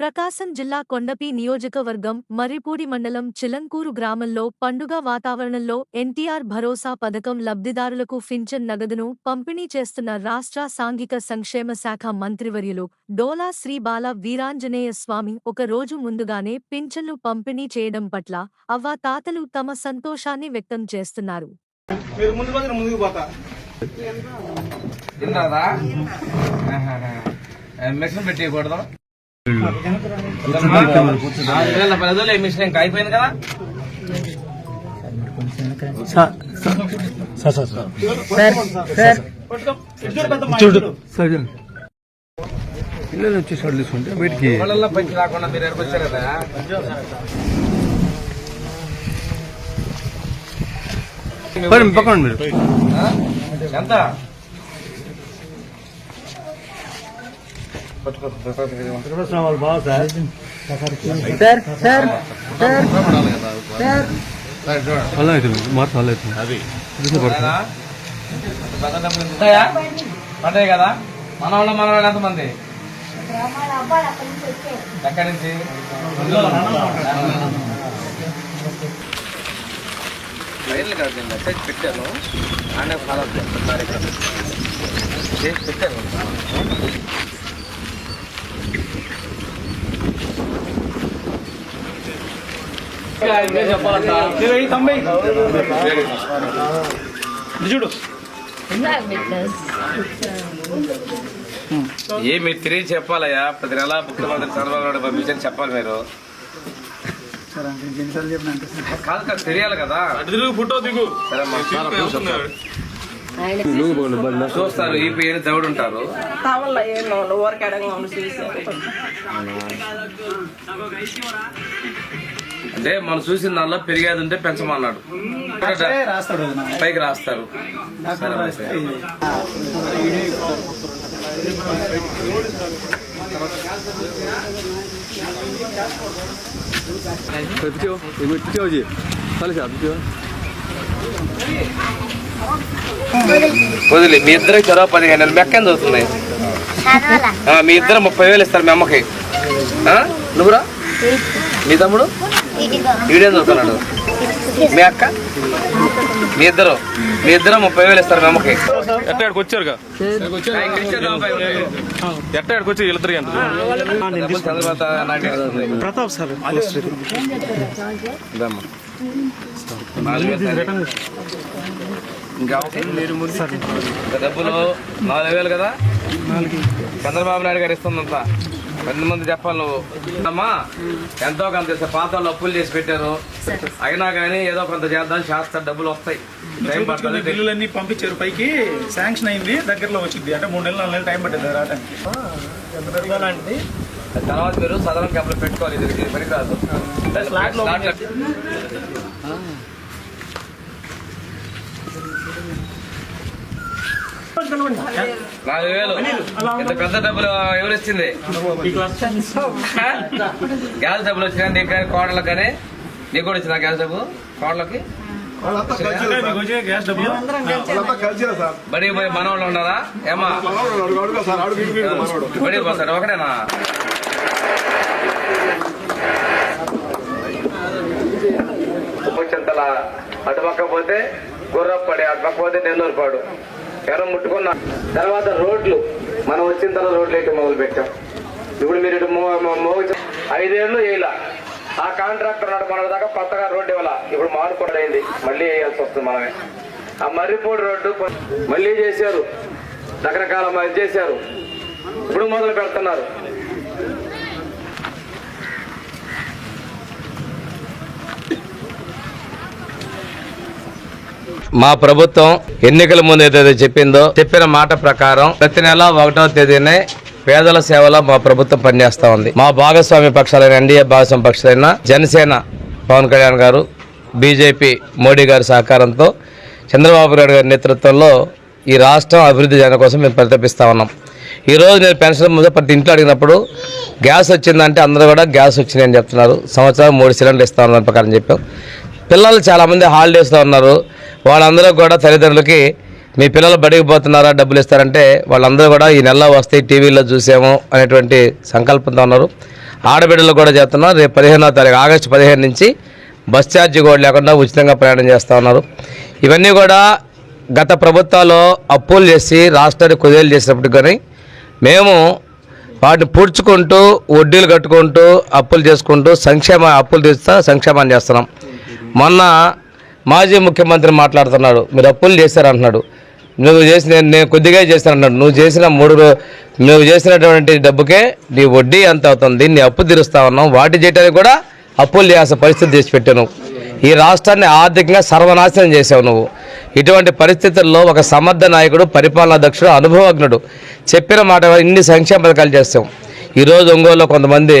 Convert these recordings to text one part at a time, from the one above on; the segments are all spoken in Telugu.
ప్రకాశం జిల్లా కొండపి నియోజకవర్గం మర్రిపూడి మండలం చిలంకూరు గ్రామంలో పండుగ వాతావరణంలో ఎన్టీఆర్ భరోసా పథకం లబ్ధిదారులకు పింఛన్ నగదును పంపిణీ చేస్తున్న రాష్ట్ర సాంఘిక సంక్షేమ శాఖ మంత్రివర్యులు డోలా శ్రీ బాల వీరాంజనేయ స్వామి ఒక రోజు ముందుగానే పింఛన్లు పంపిణీ చేయడం పట్ల అవ్వ తాతలు తమ సంతోషాన్ని వ్యక్తం చేస్తున్నారు. మిషన్ పెట్టకూడదు వేల మిషన్ ఇంకా అయిపోయింది కదా. పిల్లలు వచ్చి షార్ట్ తీసుకుంటే వాళ్ళల్లో పంచి రాకుండా మీరు. ఎరకొచ్చారు కదా పక్కన మీరు అలా అవుతుంది అలా అవుతుంది అది ఉంటాయా పడ్డాయి కదా మన వాళ్ళ మన వాళ్ళు ఎంతమంది ఎక్కడి నుంచి లైన్లు కాదు నేను మెసేజ్ పెట్టాను ఆయన ఫాలో చేస్తున్నారు ఇక్కడ చేసి పెట్టాను చూడు ఏ మీరు తిరిగి చెప్పాలయ్యా? ప్రతి నెల ముఖ్యమంత్రి చంద్రబాబు నాయుడు పంపించని చెప్పాలి మీరు. కాదు కాదు తెలియాలి కదా. ఫోటో దిగు. చూస్తారు ఈ పేరు దేవుడు ఉంటారు. ఊరకెడంగా అంటే మనం చూసిన దానిలో పెరిగేది ఉంటే పెంచమన్నాడు. పైకి రాస్తారు. వదిలే మీ ఇద్దరికి చొరవ పదిహేను నెలలు మెక్క ఎంత అవుతుంది ఆ, మీ ఇద్దరు ముప్పై వేలు ఇస్తారు మీ అమ్మకి? నువ్వురా? మీ తమ్ముడు? వీడేం చదువుతున్నాడు? మీ అక్క? మీ ఇద్దరు? మీ ఇద్దరు ముప్పై వేలు ఇస్తారు మీ అమ్మకి ఎట్టాడికి వేలు. ఎట్టాడికి వచ్చి వీళ్ళిద్దరు. ప్రతాప్ సార్. ఇంకా డబ్బులు నాలుగు వేలు కదా? చంద్రబాబు నాయుడు గారు ఇస్తుందంతా. పది మంది చెప్పాలి నువ్వు. అమ్మా ఎంతో కొంత ఇస్తే పాత వాళ్ళు అప్పులు చేసి పెట్టారు. అయినా కానీ ఏదో కొంత చేద్దాం శాస్త్ర డబ్బులు వస్తాయి. టైం పడుతుంది బిల్లులన్నీ పంపించారు పైకి శాంక్షన్ అయింది దగ్గరలో వచ్చింది. అంటే మూడు నెలలు నాలుగు నెలలు టైం పట్టింది రావడానికి. తర్వాత మీరు సదరం క్యాంపులు పెట్టుకోవాలి ఇది ఇది పనికిరాదు. నాలుగు వేలు. ఇంత పెద్ద డబ్బులు ఎవరు ఇచ్చింది గ్యాస్ డబ్బులు వచ్చినా నీకు కానీ కోడలకు కానీ? నీకు కూడా వచ్చిందా గ్యాస్ డబ్బు? కోడలకి మీకు వచ్చే గ్యాస్ డబ్బులు? బడికి పోయి మనవాళ్ళు ఉన్నారా? ఏమా బడికి పోతారు? ఒకటేనా? ముచ్చంతల అటుపక్క పోతే గుర్రప్పడి అటుపక్క పోతే నెల్లూరు పాడు ఎవరో ముట్టుకున్నా తర్వాత రోడ్లు. మనం వచ్చిన తర్వాత రోడ్లు అయితే మొదలు పెట్టాం. ఇప్పుడు మీరు ఇటు మోగించ మో- ఐదేళ్ళు వేయాల ఆ కాంట్రాక్టర్ నాడు మన దాకా కొత్తగా రోడ్డు ఇవ్వాల. ఇప్పుడు మారుకోవడం అయింది మళ్ళీ వేయాల్సి వస్తుంది మనమే. ఆ మర్రిపూడి రోడ్డు మళ్ళీ చేశారు. రకరకాల చేశారు. ఇప్పుడు మొదలు పెడుతున్నారు. మా ప్రభుత్వం ఎన్నికల ముందు ఏదైతే చెప్పిందో చెప్పిన మాట ప్రకారం ప్రతి నెల ఒకటో తేదీనే పేదల సేవలో మా ప్రభుత్వం పనిచేస్తా ఉంది. మా భాగస్వామి పక్షాలైన ఎన్డీఏ భాగస్వామి పక్షాలైన జనసేన పవన్ కళ్యాణ్ గారు బీజేపీ మోడీ గారి సహకారంతో చంద్రబాబు నాయుడు గారి నేతృత్వంలో ఈ రాష్ట్రం అభివృద్ధి చేయడం కోసం మేము పరితపిస్తా ఉన్నాం. ఈ రోజు నేను పెన్షన్ ముందు ప్రతి ఇంట్లో అడిగినప్పుడు గ్యాస్ వచ్చిందంటే అందరూ కూడా గ్యాస్ వచ్చినాయని చెప్తున్నారు. సంవత్సరం మూడు సిలిండర్లు ఇస్తా ప్రకారం చెప్పాం. పిల్లలు చాలామంది హాలిడేస్లో ఉన్నారు. వాళ్ళందరూ కూడా తల్లిదండ్రులకి మీ పిల్లలు బడికి పోతున్నారా? డబ్బులు ఇస్తారంటే వాళ్ళందరూ కూడా ఈ నెలలో వస్తే టీవీలో చూసాము అనేటువంటి సంకల్పంతో ఉన్నారు. ఆడబిడ్డలు కూడా చేస్తున్నారు. రేపు పదిహేనో తారీఖు ఆగస్టు పదిహేను నుంచి బస్ ఛార్జీ కూడా లేకుండా ఉచితంగా ప్రయాణం చేస్తూ ఉన్నారు. ఇవన్నీ కూడా గత ప్రభుత్వాలు అప్పులు చేసి రాష్ట్రానికి కుదేలు చేసినప్పుడు కానీ మేము వాటిని పూడ్చుకుంటూ వడ్డీలు కట్టుకుంటూ అప్పులు చేసుకుంటూ సంక్షేమ అప్పులు తీస్తా సంక్షేమాన్ని చేస్తున్నాం. మొన్న మాజీ ముఖ్యమంత్రి మాట్లాడుతున్నాడు మీరు అప్పులు చేశారంటున్నాడు. నువ్వు చేసిన నేను కొద్దిగా చేశానన్నాడు నువ్వు చేసిన మూడు నువ్వు చేసినటువంటి డబ్బుకే నీ వడ్డీ ఎంత అవుతుంది నీ అప్పు తీరుస్తా ఉన్నావు. వాటి చేయడానికి కూడా అప్పులు చేయాల్సిన పరిస్థితి చేసి పెట్టావు ఈ రాష్ట్రాన్ని ఆర్థికంగా సర్వనాశనం చేసావు నువ్వు. ఇటువంటి పరిస్థితుల్లో ఒక సమర్థ నాయకుడు పరిపాలనా దక్షుడు అనుభవజ్ఞుడు చెప్పిన మాట ఇన్ని సంక్షేమ పథకాలు చేస్తాం. ఈరోజు ఒంగోలులో కొంతమంది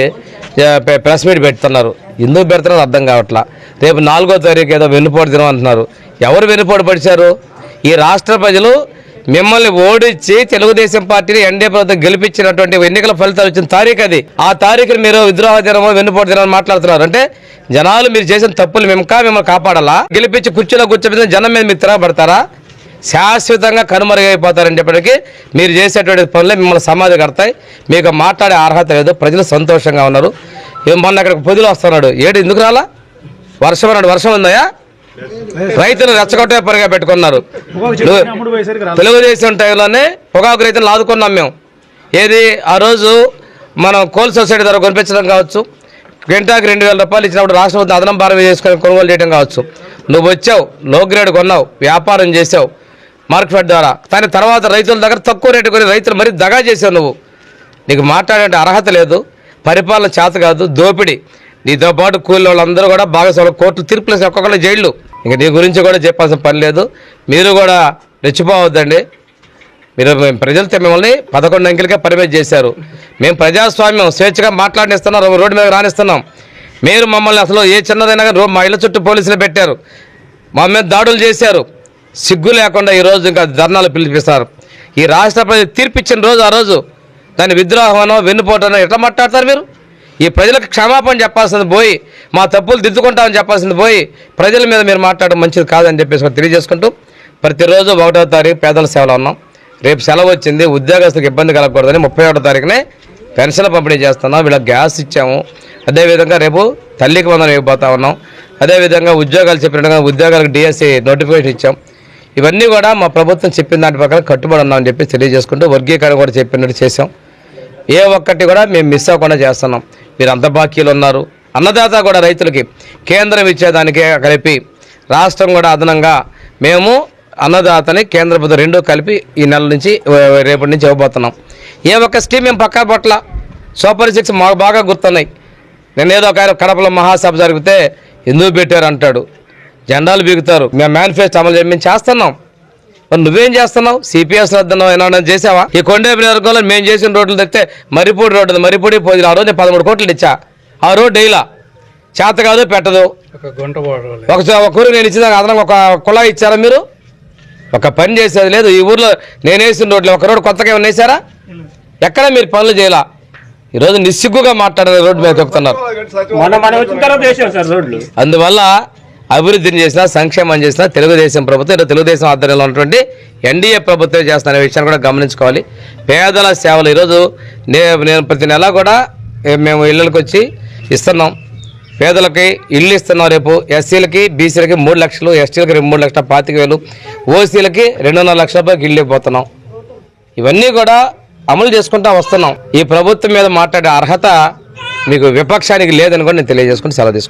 ప్రెస్ మీట్ పెడుతున్నారు. ఎందుకు పెడుతున్నారో అర్థం కావట్లా. రేపు నాలుగో తారీఖు ఏదో వెన్నుపోటు దినం అంటున్నారు. ఎవరు వెన్నుపోటు పడిచారు? ఈ రాష్ట్ర ప్రజలు మిమ్మల్ని ఓడించి తెలుగుదేశం పార్టీని ఎన్డీఏ ప్రభుత్వం గెలిపించినటువంటి ఎన్నికల ఫలితాలు వచ్చిన తారీఖు అది. ఆ తారీఖుని మీరు విద్రోహ దినమో వెన్నుపోటు దినం మాట్లాడుతున్నారు. అంటే జనాలు మీరు చేసిన తప్పులు మేము మిమ్మల్ని కాపాడాలా? గెలిపించి కుర్చీలో కూర్చోబెట్టిన జనం మీద మీరు తిరగబడతారా? శాశ్వతంగా కనుమరుగైపోతారని చెప్పడానికి మీరు చేసేటువంటి పనులే మిమ్మల్ని సమాధి కడతాయి మీకు మాట్లాడే అర్హత లేదు. ప్రజలు సంతోషంగా ఉన్నారు. మొన్న అక్కడ పొదిలో వస్తున్నాడు. ఏడు ఎందుకు రాలా? వర్షం అన్నాడు. వర్షం ఉందయా రైతులు రెచ్చగొట్టే పనిగా పెట్టుకున్నారు. తెలుగుదేశం టైంలోనే పొగాకు రైతులను ఆదుకున్నాం మేము. ఏది? ఆ రోజు మనం కోల్ సొసైటీ ద్వారా కొనిపించడం కావచ్చు. గంటాకి రెండు వేల రూపాయలు ఇచ్చినప్పుడు రాష్ట్ర ప్రభుత్వం అదనం భారం చేసుకొని కొనుగోలు చేయడం కావచ్చు. నువ్వు వచ్చావు. లో గ్రేడ్ కొన్నావు. వ్యాపారం చేసావు మార్కెట్ ద్వారా. కానీ తర్వాత రైతుల దగ్గర తక్కువ రేటు కొని రైతులు మరీ దగా చేసావు నువ్వు. నీకు మాట్లాడే అర్హత లేదు. పరిపాలన చేత కాదు దోపిడి. నీతో పాటు కూలి వాళ్ళందరూ కూడా భాగస్వాములు కోర్టులు తీర్పులు ఒక్కొక్కళ్ళు జైళ్ళు. ఇంక నీ గురించి కూడా చెప్పాల్సిన పని లేదు. మీరు కూడా రెచ్చిపోవద్దండి. మీరు మేము ప్రజలతో మిమ్మల్ని పదకొండు అంకెలకే పరిమితి చేశారు. మేము ప్రజాస్వామ్యం స్వేచ్ఛగా మాట్లాడిస్తున్నాం రోడ్డు మీద రాణిస్తున్నాం మీరు మమ్మల్ని అసలు ఏ చిన్నదైనా కానీ రో- మా ఇళ్ళ చుట్టూ పోలీసులు పెట్టారు. మా మీద దాడులు చేశారు. సిగ్గు లేకుండా ఈరోజు ఇంకా ధర్నాలు పిలిపిస్తారు. ఈ రాష్ట్ర ప్రజలు తీర్పిచ్చిన రోజు ఆ రోజు దాని విద్రోహమనో వెన్నుపోటనో ఎట్లా మాట్లాడతారు మీరు? ఈ ప్రజలకు క్షమాపణ చెప్పాల్సింది పోయి మా తప్పులు దిద్దుకుంటామని చెప్పాల్సింది పోయి ప్రజల మీద మీరు మాట్లాడడం మంచిది కాదని చెప్పేసి తెలియజేసుకుంటూ ప్రతిరోజు ఒకటో తారీఖు పేదల సేవలో ఉన్నాం. రేపు సెలవు వచ్చింది ఉద్యోగస్తులకు ఇబ్బంది కలగకూడదని ముప్పై ఒకటో తారీఖునే పెన్షన్ పంపిణీ చేస్తున్నాం. వీళ్ళకి గ్యాస్ ఇచ్చాము. అదేవిధంగా రేపు తల్లికి వందనం ఇవ్వబోతా ఉన్నాం. అదేవిధంగా ఉద్యోగాలు చెప్పినట్టుగా ఉద్యోగాలకు డిఎస్సి నోటిఫికేషన్ ఇచ్చాం. ఇవన్నీ కూడా మా ప్రభుత్వం చెప్పిన దాని ప్రకారం కట్టుబడి ఉన్నామని చెప్పి తెలియజేసుకుంటూ వర్గీకరణ కూడా చెప్పినట్టు చేసాం ఏ ఒక్కటి కూడా మేము మిస్ అవ్వకుండా చేస్తున్నాం. మీరు అంత బాకీలు ఉన్నారు. అన్నదాత కూడా రైతులకి కేంద్రం ఇచ్చేదానికే కలిపి రాష్ట్రం కూడా అదనంగా మేము అన్నదాతని కేంద్ర ప్రభుత్వం రెండూ కలిపి ఈ నెల నుంచి రేపటి నుంచి ఇవ్వబోతున్నాం. ఏ ఒక్క స్కీమ్ మేము పక్కా పట్ల. సూపర్ సిక్స్ మాకు బాగా గుర్తున్నాయి. నేను ఏదో ఒక కడపలో మహాసభ జరిగితే ఎందుకు పెట్టారు అంటాడు జెండాలు బీగుతారు. మేము మేనిఫెస్టో అమలు మేము చేస్తున్నాం. మరి నువ్వేం చేస్తున్నావు? సిపిఎస్ రద్దనం ఏమన్నా చేసావా? ఈ కొండేపల్లి వర్గంలో మేము చేసిన రోడ్లు తెస్తే మరిపూడి రోడ్డు. మరిపూడి పోయి ఆ రోజు పదమూడు కోట్లు ఇచ్చా. ఆ రోడ్డు డైలా. చేత కాదు పెట్టదు. ఒక ఊరు నేను ఇచ్చిన అదనంగా ఒక కుళా ఇచ్చారా మీరు? ఒక పని చేసేది లేదు. ఈ ఊర్లో నేను వేసిన రోడ్లు ఒక రోడ్డు కొత్తగా ఏమైనా వేసారా? ఎక్కడ మీరు పనులు చేయాల? ఈరోజు నిస్సిగ్గుగా మాట్లాడే రోడ్డు మీద రోడ్లు. అందువల్ల అభివృద్ధిని చేసిన సంక్షేమం చేసిన తెలుగుదేశం ప్రభుత్వం తెలుగుదేశం ఆధ్వర్యంలో ఉన్నటువంటి ఎన్డీఏ ప్రభుత్వం చేస్తున్న విషయాన్ని కూడా గమనించుకోవాలి. పేదల సేవలు ఈరోజు నేను ప్రతి నెల కూడా మేము ఇళ్ళకి వచ్చి ఇస్తున్నాం. పేదలకి ఇల్లు ఇస్తున్నాం రేపు. ఎస్సీలకి బీసీలకి మూడు లక్షలు ఎస్టీలకి రెండు మూడు లక్షల పాతిక వేలు ఓసీలకి రెండున్నర లక్షల రూపాయలకి ఇల్లు ఇవ్వబోతున్నాం. ఇవన్నీ కూడా అమలు చేసుకుంటా వస్తున్నాం. ఈ ప్రభుత్వం మీద మాట్లాడే అర్హత మీకు విపక్షానికి లేదని కూడా నేను తెలియజేసుకుని సెలవు తీసుకుంటాను